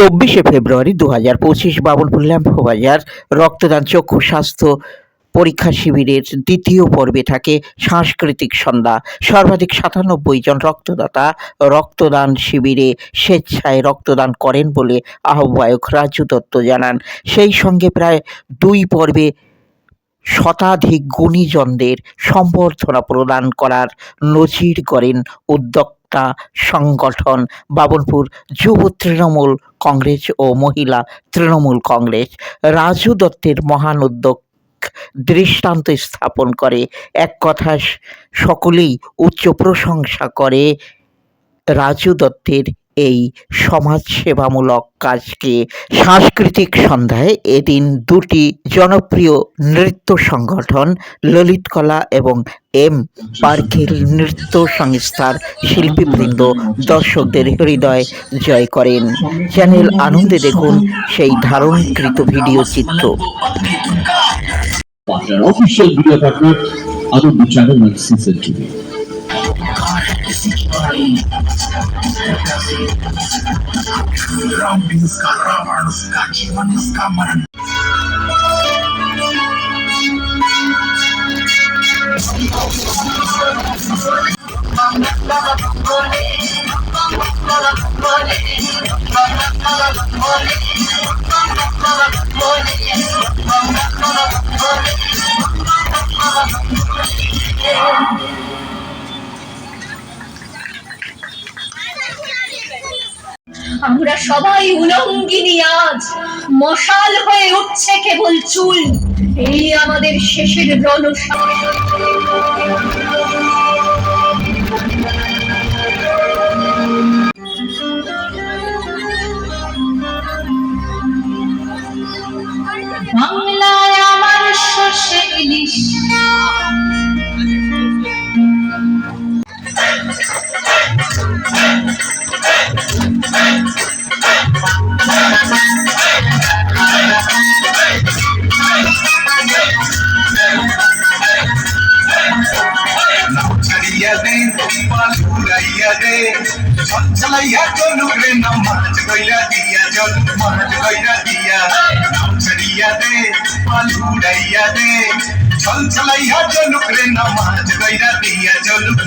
চব্বিশে ফেব্রুয়ারি দু হাজার পঁচিশ বাবুলপুর ল্যাম্পো বাজার রক্তদান চক্ষু স্বাস্থ্য পরীক্ষা শিবিরের দ্বিতীয় পর্বে থাকে সাংস্কৃতিক সন্ধ্যা। সর্বাধিক সাতানব্বই জন রক্তদাতা রক্তদান শিবিরে স্বেচ্ছায় রক্তদান করেন বলে আহ্বায়ক রাজু দত্ত জানান। সেই সঙ্গে প্রায় দুই পর্বে শতাধিক গুণীজনদের সম্বর্ধনা প্রদান করার নজির করেন উদ্যোক্তা সংগঠন বাবনপুর যুব তৃণমূল কংগ্রেস ও মহিলা তৃণমূল কংগ্রেস। রাজু দত্তের মহান উদ্যোগ দৃষ্টান্ত স্থাপন করে। এক কথা সকলেই উচ্চ প্রশংসা করে রাজু দত্তের এই সমাজসেবামূলক কাজকে সাংস্কৃতিক সন্ধ্যায় এদিন দুটি জনপ্রিয় নৃত্য সংগঠন ললিত কলা এবং এম পার্কের নৃত্য সংস্থার শিল্পীবৃন্দ দর্শকদের হৃদয় জয় করেন। চ্যানেল আনন্দে দেখুন সেই ধারণকৃত ভিডিও চিত্র। অফিসিয়াল ভিডিও राम इसका रावण उसका जीवन उसका मरण আমরা সবাই উলঙ্গিনী আজ। মশাল হয়ে উঠছে কেবল চুল। এই আমাদের শেষের রণসা বাংলায় আমার উড়াইয়া দে। ছল চালাইয়া চলুক রে নামাজ কইরা দিয়া জল মাজ কইরা দিয়া। নাও ছাড়িয়া দে পাল উড়াইয়া দে। ছল চালাইয়া চলুক রে নামাজ কইরা দিয়া চলুক